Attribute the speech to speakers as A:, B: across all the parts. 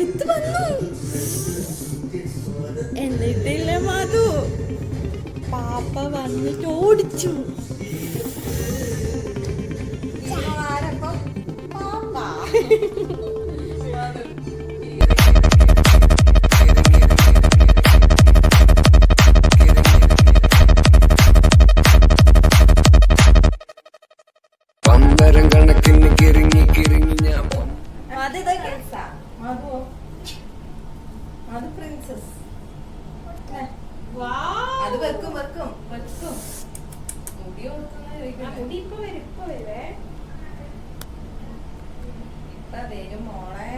A: എത്ത് വന്നു. എന്നിട്ടില്ല മധു? പാപ്പ വന്നിട്ട് ഓടിച്ചു
B: പാപ്പ. വെക്കും വെക്കും വെക്കും. മുടി മുടി
A: ഇപ്പൊ വരും ഇപ്പൊ വരുവേ.
B: ഇപ്പൊ വരും മോളെ.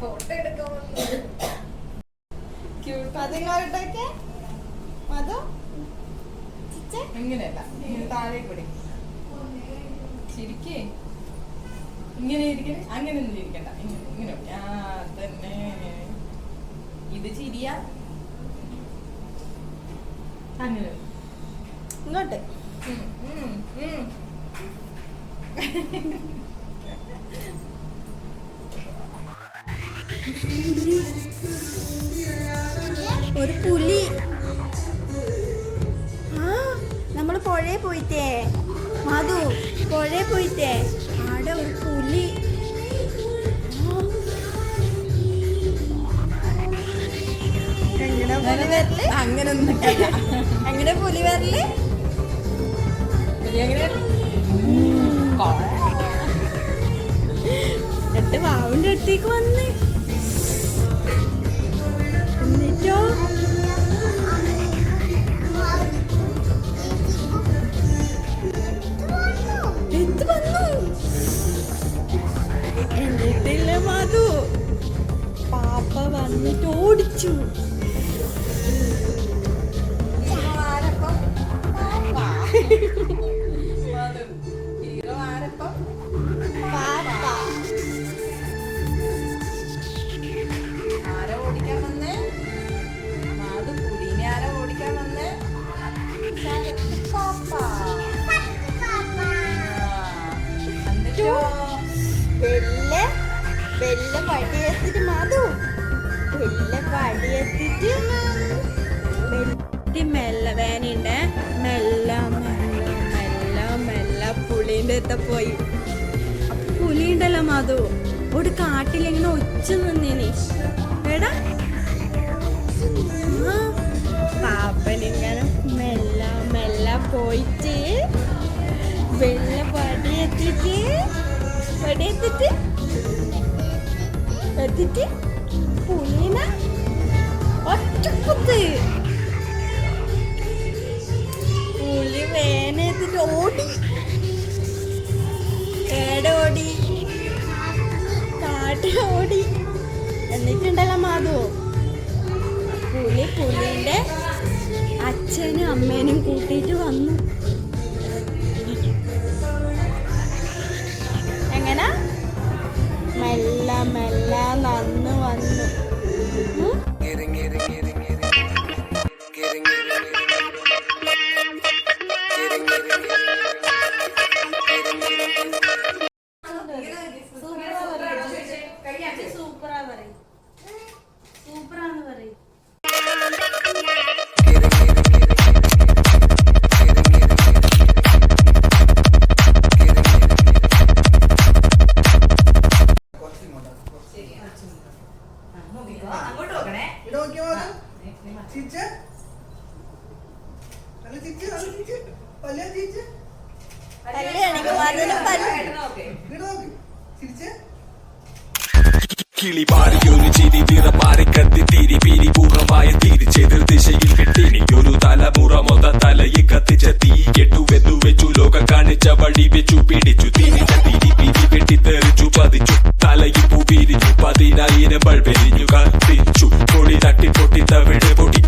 B: ഫോട്ടോ എടുക്കാൻ
A: അതുകൊണ്ടൊക്കെ മധു?
B: ഇങ്ങനെയല്ല ഇങ്ങനെ താഴെ കൂടി ശരിക്കേ ഇങ്ങനെ ഇരിക്കണേ അങ്ങനെ ഒന്നും ഇരിക്കണ്ട ഇങ്ങനെ ഇങ്ങനെ. ആ തന്നെ. ഇത് ചിരിയാ? അങ്ങനെ.
A: ഇങ്ങോട്ട്. ഒരു പുലി. ആ നമ്മൾ പുഴയിൽ പോയിട്ടേ. മധു പുഴയിൽ പോയിട്ടേ. ആടെ ഒരു പുലി. എങ്ങനെ പുലി വരൽ
B: അങ്ങനെ ഒന്നും
A: എങ്ങനെ പുലി വരൽ
B: എങ്ങനെ
A: എട്ട് വാവിന്റെ അടുത്തേക്ക് വന്ന്. എന്നിട്ടോ? എന്ത് വന്നു? എന്നിട്ടില്ല മധു. പാപ്പ വന്നിട്ട് ഓടിച്ചു. വെല്ല പടിയെത്തിട്ട് മധു. വെല്ല പടിയെത്തിട്ട് വെല്ലി മെല്ല വേനുണ്ട് മെല്ല മെല്ല മെല്ല മെല്ല പുളീന്റെ അടുത്ത പോയി. പുലി ഉണ്ടല്ലോ മധു. ഒരു കാട്ടിലിങ്ങനെ ഒച്ച നിന്നേനെ. എടാ. പാപ്പനിങ്ങനെ മെല്ല മെല്ല പോയിട്ട് വെള്ള പടിയെത്തിട്ട് പടിയെത്തിട്ട് എത്തിട്ട് പുലിന ഒറ്റപ്പത്ത് പുലി വേനെത്തിട്ട് ഓടി. ഏടെ ഓടി. കാട്ടിൽ ഓടി. എന്നിട്ടുണ്ടല്ലോ മാധുവോ പുലി പുലിന്റെ അച്ഛനും അമ്മേനും കൂട്ടിയിട്ട് വന്നു. സൂപ്പറാ പറയും. സൂപ്പറാന്ന് പറയും. തിരിച്ച്?
C: കിളി പാടിയൊരു ചിരി പാറി
A: കത്തി തിരി പിരി പൂർണമായ
B: തിരിച്ചെതിർ ദിശയിൽ
D: കിട്ടിനിക്കൊരു തലമുറ മൊത തലയെ കത്തിച്ച തീ കെട്ടുവെന്നു വെച്ചു. ലോക
A: കാണിച്ച വഴി വെച്ചു പിടിച്ചു
D: തിരിച്ച തിരി പിരി
C: വെട്ടിത്തെറിച്ചു പതിച്ചു. തലയിൽ പൂവിരിച്ചു പതിനായിരം ബൾബെരിഞ്ഞു കത്തിച്ചു. പൊടി തട്ടി പൊട്ടി തവിട് പൊടി